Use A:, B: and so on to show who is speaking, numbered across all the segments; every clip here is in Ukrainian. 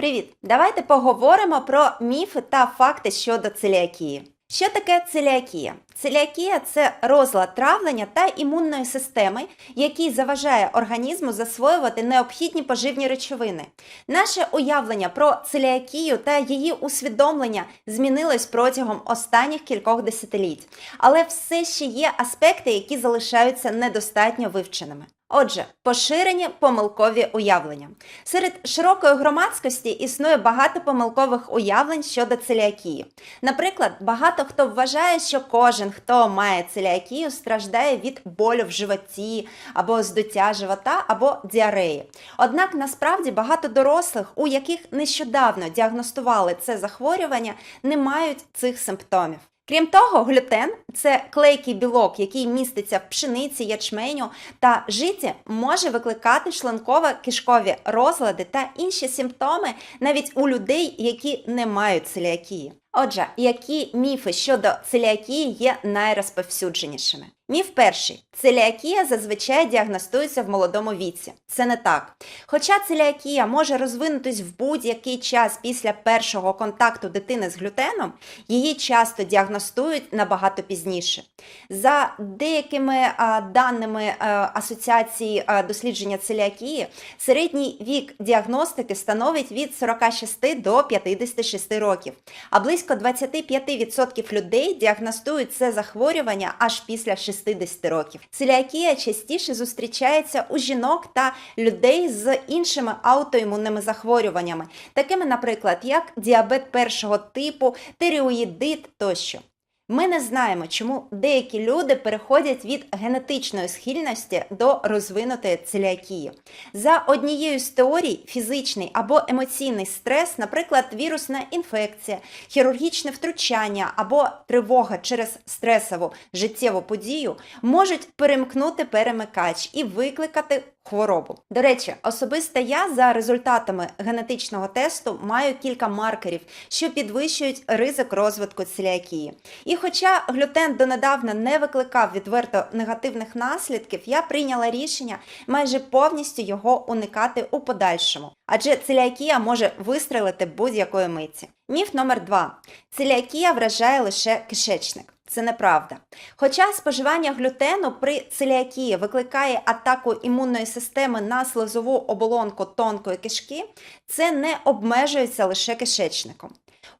A: Привіт! Давайте поговоримо про міфи та факти щодо целіакії. Що таке целіакія? Целіакія це розлад травлення та імунної системи, який заважає організму засвоювати необхідні поживні речовини. Наше уявлення про целіакію та її усвідомлення змінилось протягом останніх кількох десятиліть, але все ще є аспекти, які залишаються недостатньо вивченими. Отже, поширені помилкові уявлення. Серед широкої громадськості існує багато помилкових уявлень щодо целіакії. Наприклад, багато хто вважає, що кожен, хто має целіакію, страждає від болю в животі, або здуття живота, або діареї. Однак насправді багато дорослих, у яких нещодавно діагностували це захворювання, не мають цих симптомів. Крім того, глютен це клейкий білок, який міститься в пшениці, ячменю та житі, може викликати шлунково-кишкові розлади та інші симптоми навіть у людей, які не мають целіакії. Отже, які міфи щодо целіакії є найрозповсюдженішими? Міф перший: целіакія зазвичай діагностується в молодому віці. Це не так. Хоча целіакія може розвинутись в будь-який час після першого контакту дитини з глютеном, її часто діагностують набагато пізніше. За деякими а, даними а, Асоціації а, дослідження целіакії, середній вік діагностики становить від 46 до 56 років, а близько 25% людей діагностують це захворювання аж після 60 років. Целіакія частіше зустрічається у жінок та людей з іншими аутоімунними захворюваннями, такими, наприклад, як діабет першого типу, тиреоїдит тощо. Ми не знаємо, чому деякі люди переходять від генетичної схильності до розвинутої целіакії. За однією з теорій, фізичний або емоційний стрес, наприклад, вірусна інфекція, хірургічне втручання або тривога через стресову життєву подію можуть перемкнути перемикач і викликати хворобу. До речі, особисто я за результатами генетичного тесту маю кілька маркерів, що підвищують ризик розвитку целіакії. І хоча глютен донедавна не викликав відверто негативних наслідків, я прийняла рішення майже повністю його уникати у подальшому, адже целіакія може вистрелити будь-якої миті. Міф номер два: целіакія вражає лише кишечник. Це неправда. Хоча споживання глютену при целіакії викликає атаку імунної системи на слизову оболонку тонкої кишки, це не обмежується лише кишечником.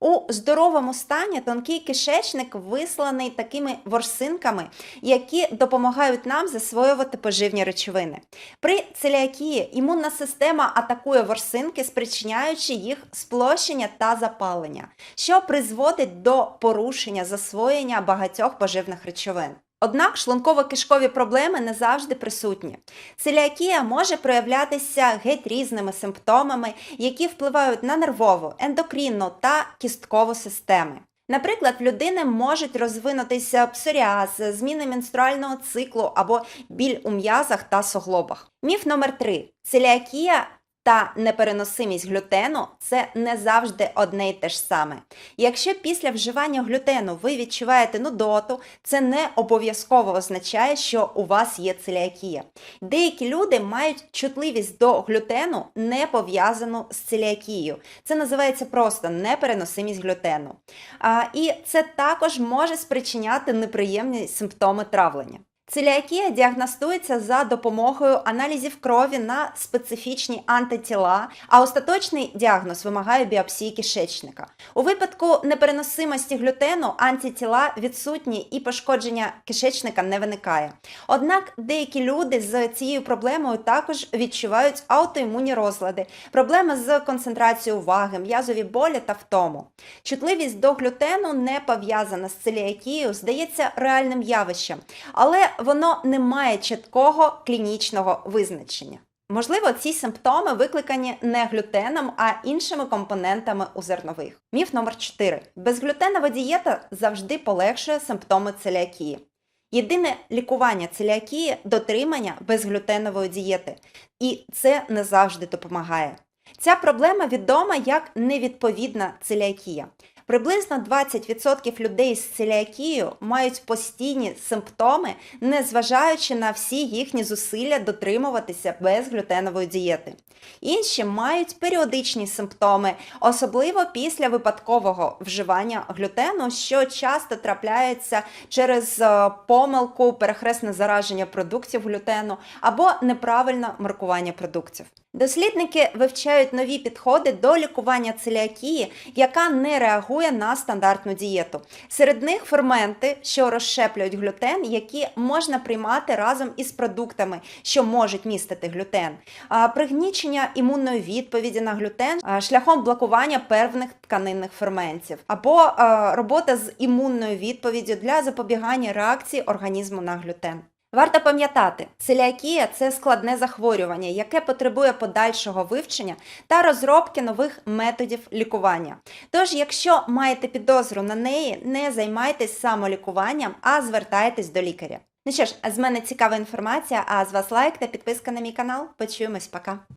A: У здоровому стані тонкий кишечник висланий такими ворсинками, які допомагають нам засвоювати поживні речовини. При целіакії імунна система атакує ворсинки, спричиняючи їх сплощення та запалення, що призводить до порушення засвоєння багатьох поживних речовин. Однак шлунково-кишкові проблеми не завжди присутні. Целіакія може проявлятися геть різними симптомами, які впливають на нервову, ендокрінну та кісткову системи. Наприклад, в людини можуть розвинутися псоріаз, зміни менструального циклу або біль у м'язах та суглобах. Міф номер 3 Целіакія та непереносимість глютену це не завжди одне й те ж саме. Якщо після вживання глютену ви відчуваєте нудоту, це не обов'язково означає, що у вас є целіакія. Деякі люди мають чутливість до глютену, не пов'язану з целіакією. Це називається просто непереносимість глютену. А, І це також може спричиняти неприємні симптоми травлення. Целіакія діагностується за допомогою аналізів крові на специфічні антитіла, а остаточний діагноз вимагає біопсії кишечника. У випадку непереносимості глютену антитіла відсутні і пошкодження кишечника не виникає. Однак деякі люди з цією проблемою також відчувають аутоімунні розлади, проблеми з концентрацією уваги, м'язові болі та втому. Чутливість до глютену не пов'язана з целіакією, здається реальним явищем, але воно не має чіткого клінічного визначення. Можливо, ці симптоми викликані не глютеном, а іншими компонентами у зернових. Міф номер 4. Безглютенова дієта завжди полегшує симптоми целіакії. Єдине лікування целіакії дотримання безглютенової дієти, і це не завжди допомагає. Ця проблема відома як невідповідна целіакія. Приблизно 20% людей з целіакією мають постійні симптоми, незважаючи на всі їхні зусилля дотримуватися безглютенової дієти. Інші мають періодичні симптоми, особливо після випадкового вживання глютену, що часто трапляється через е, помилку, перехресне зараження продуктів глютену або неправильне маркування продуктів. Дослідники вивчають нові підходи до лікування целіакії, яка не реагує на стандартну дієту. Серед них ферменти, що розщеплюють глютен, які можна приймати разом із продуктами, що можуть містити глютен, пригнічення імунної відповіді на глютен шляхом блокування певних тканинних ферментів, або робота з імунною відповіддю для запобігання реакції організму на глютен. Варто пам'ятати, целіакія це складне захворювання, яке потребує подальшого вивчення та розробки нових методів лікування. Тож, якщо маєте підозру на неї, не займайтесь самолікуванням, а звертайтесь до лікаря. Ну що ж, з мене цікава інформація, а з вас лайк та підписка на мій канал. Почуємось, пока.